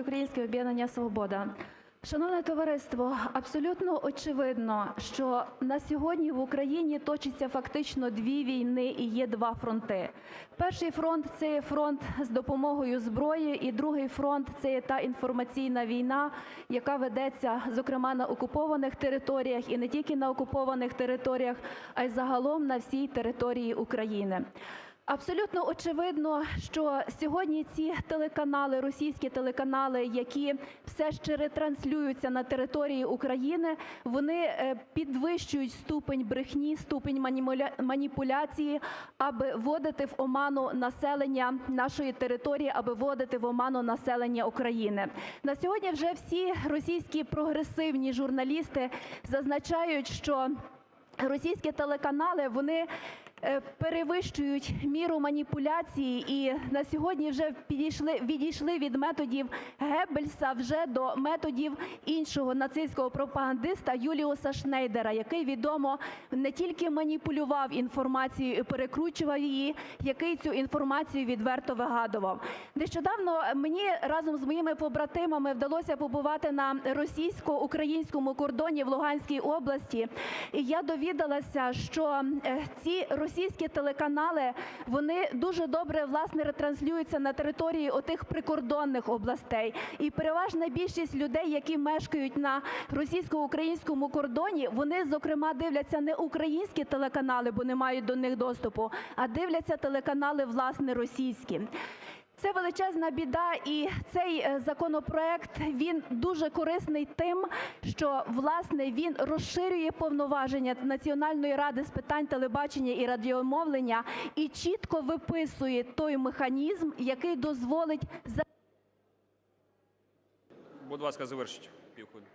Українське об'єднання Свобода. Шановне товариство, абсолютно очевидно, що на сьогодні в Україні точиться фактично дві війни і є два фронти. Перший фронт це є фронт з допомогою зброї, і другий фронт це є та інформаційна війна, яка ведеться, зокрема, на окупованих територіях і не тільки на окупованих територіях, а й загалом на всій території України. Абсолютно очевидно, що сьогодні ці телеканали, російські телеканали, які все ще ретранслюються на території України, вони е, підвищують ступень брехні, ступень маніпуляції, аби вводити в оману населення нашої території, аби вводити в оману населення України. На сьогодні вже всі російські прогресивні журналісти зазначають, що російські телеканали, вони перевищують міру маніпуляції і на сьогодні вже підійшли, відійшли від методів Геббельса вже до методів іншого нацистського пропагандиста Юліуса Шнейдера, який відомо не тільки маніпулював інформацією і перекручував її, який цю інформацію відверто вигадував. Нещодавно мені разом з моїми побратимами вдалося побувати на російсько-українському кордоні в Луганській області. І я довідалася, що е, ці російські телеканали, вони дуже добре, власне, ретранслюються на території отих прикордонних областей. І переважна більшість людей, які мешкають на російсько-українському кордоні, вони, зокрема, дивляться не українські телеканали, бо не мають до них доступу, а дивляться телеканали, власне, російські. Це величезна біда, і цей е, законопроект, він дуже корисний тим, що, власне, він розширює повноваження Національної ради з питань телебачення і радіомовлення і чітко виписує той механізм, який дозволить Будь ласка, завершіть півхвилини.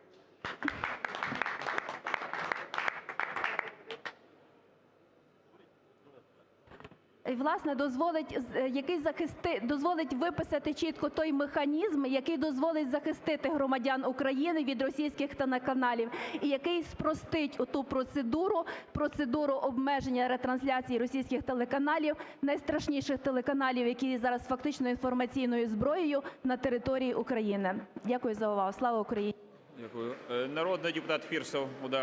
Власне, дозволить, е, який захисти, дозволить виписати чітко той механізм, який дозволить захистити громадян України від російських телеканалів, і який спростить оту процедуру, процедуру обмеження ретрансляції російських телеканалів, найстрашніших телеканалів, які зараз фактично інформаційною зброєю на території України. Дякую за увагу. Слава Україні! Дякую. Е, Народний депутат Фірсов.